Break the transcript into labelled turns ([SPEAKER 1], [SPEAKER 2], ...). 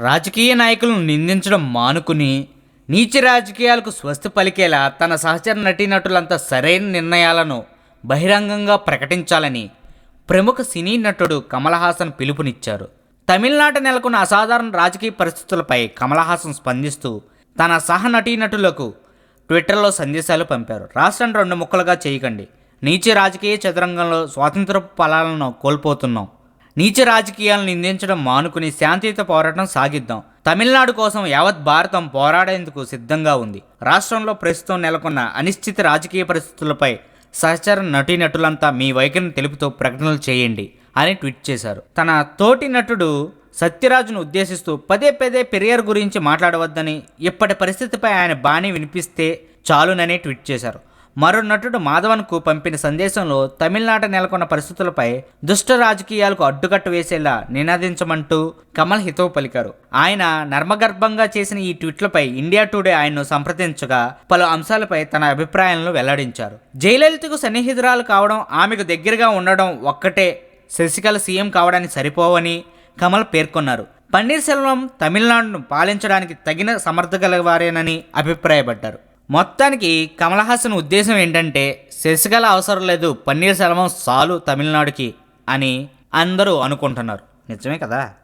[SPEAKER 1] రాజకీయ నాయకులను నిందించడం మానుకుని నీచ రాజకీయాలకు స్వస్తి పలికేలా తన సహచర నటీనటులంతా సరైన నిర్ణయాలను బహిరంగంగా ప్రకటించాలని ప్రముఖ సినీ నటుడు కమల్ హాసన్ పిలుపునిచ్చారు. తమిళనాట నెలకొన్న అసాధారణ రాజకీయ పరిస్థితులపై కమల్ హాసన్ స్పందిస్తూ తన సహ నటీనటులకు ట్విట్టర్లో సందేశాలు పంపారు. రాష్ట్రాన్ని రెండు ముక్కలుగా చేయకండి. నీచ రాజకీయ చదరంగంలో స్వాతంత్ర ఫలాలను కోల్పోతున్నాం. నీచ రాజకీయాలను నిందించడం మానుకుని శాంతియుత పోరాటం సాగిద్దాం. తమిళనాడు కోసం యావత్ భారతం పోరాడేందుకు సిద్ధంగా ఉంది. రాష్ట్రంలో ప్రస్తుతం నెలకొన్న అనిశ్చిత రాజకీయ పరిస్థితులపై సహచర నటీనటులంతా మీ వైఖరిని తెలుపుతూ ప్రకటనలు చేయండి అని ట్వీట్ చేశారు. తన తోటి నటుడు సత్యరాజును ఉద్దేశిస్తూ పదే పదే పెరియర్ గురించి మాట్లాడవద్దని ఇప్పటి పరిస్థితిపై ఆయన బాణి వినిపిస్తే చాలునని ట్వీట్ చేశారు. మరో నటుడు మాధవన్కు పంపిన సందేశంలో తమిళనాట నెలకొన్న పరిస్థితులపై దుష్ట రాజకీయాలకు అడ్డుకట్టు వేసేలా నినాదించమంటూ కమల్ హితవు పలికారు. ఆయన నర్మగర్భంగా చేసిన ఈ ట్వీట్లపై ఇండియా టుడే ఆయన్ను సంప్రదించగా పలు అంశాలపై తన అభిప్రాయాలను వెల్లడించారు. జయలలితకు సన్నిహితురాలు కావడం ఆమెకు దగ్గరగా ఉండడం ఒక్కటే శశికళ సీఎం కావడానికి సరిపోవని కమల్ పేర్కొన్నారు. పన్నీర్ సెల్వం తమిళనాడును పాలించడానికి తగిన సమర్థగల వారేనని అభిప్రాయపడ్డారు. మొత్తానికి కమల్ హాసన్ ఉద్దేశం ఏంటంటే శశికళ అవసరం లేదు పన్నీర్ సెల్వం సాలు తమిళనాడుకి అని అందరూ అనుకుంటున్నారు. నిజమే కదా?